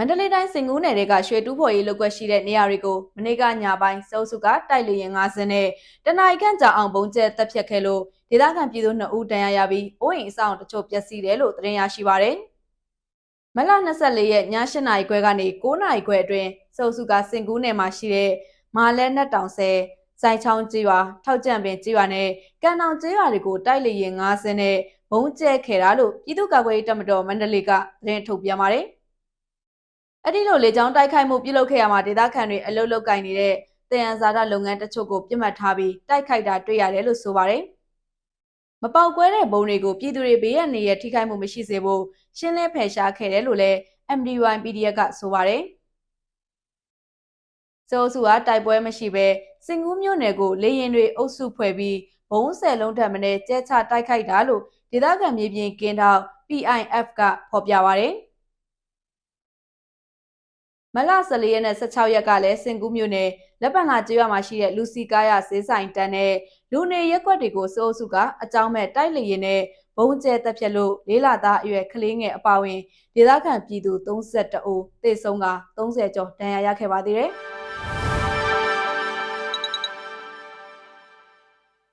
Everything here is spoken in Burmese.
မန္တလေးတိုင်းစင်ကူးနယ်တွေကရွှေတူးဖော်ရေးလုပ်ကွက်ရှိတဲ့နေရာတွေကိုမနေ့ကညပိုင်းစုံစုကတိုက်လေရင်၅စင်းနဲ့တနအိုက်ခန့်ကြာအောင်ပုံကျဲတက်ဖြတ်ခဲ့လို့ဒေသခံပြည်သူ2ဦးတန်ရာရပြီးအိုးအိမ်အဆောင်တချို့ပျက်စီးတယ်လို့သတင်းရရှိပါရယ်။မလ24ရက်ည8နာရီခွဲကနေ9နာရီခွဲအတွင်းစုံစုကစင်ကူးနယ်မှာရှိတဲ့မာလဲနက်တောင်ဆဲစိုင်ချောင်းကျေးရွာထောက်ကြံပင်ကျေးရွာနဲ့ကန်တောင်ကျေးရွာတွေကိုတိုက်လေရင်၅စင်းနဲ့ဘုံကျဲခဲ့တာလို့ပြည်သူ့ကာကွယ်ရေးတပ်မတော်မန္တလေးကသတင်းထုတ်ပြန်ပါတယ်။ အဲ့ဒီလိုလေကြောင်းတိုက်ခိုက်မှုပြုလုပ်ခဲ့ရမှာဒေသခံတွေအလုတ်လုတ်ကင်နေတဲ့တယံဇာတလုပ်ငန်းတချို့ကိုပြစ်မှတ်ထားပြီးတိုက်ခိုက်တာတွေ့ရတယ်လို့ဆိုပါတယ်။မပေါက်ကွဲတဲ့ဘုံတွေကိုပြည်သူတွေဘေးရန်နေရထိခိုက်မှုမရှိစေဖို့ရှင်းလင်းဖယ်ရှားခဲ့တယ်လို့လည်း MDY PDF ကဆိုပါတယ်။စိုးစုကတိုက်ပွဲမရှိဘဲစင်ကူးမြို့နယ်ကိုလေရင်တွေအုပ်စုဖွဲ့ပြီးဘုံဆယ်လုံးထပ်မင်းကျဲချတိုက်ခိုက်တာလို့ဒေသခံမြေပြင်ကင်းထောက် PIF ကဖော်ပြပါတယ်။ မလ14ရက်နဲ့16ရက်ကလည်းစင်ကူးမြို့နယ်လက်ပံလာကျွော်မှာရှိတဲ့လူစီကားရဈေးဆိုင်တန်းနဲ့လူနေရက်ကွက်တွေကိုစိုးစုကအကြောင်းမဲ့တိုက်လေရင်နဲ့ဘုံကျဲတက်ဖြတ်လို့လေးလာသားအရွယ်ကလေးငယ်အပါဝင်ဒေသခံပြည်သူ32ဦးသေဆုံးက30ကျော်ဒဏ်ရာရခဲ့ပါသေးတယ်။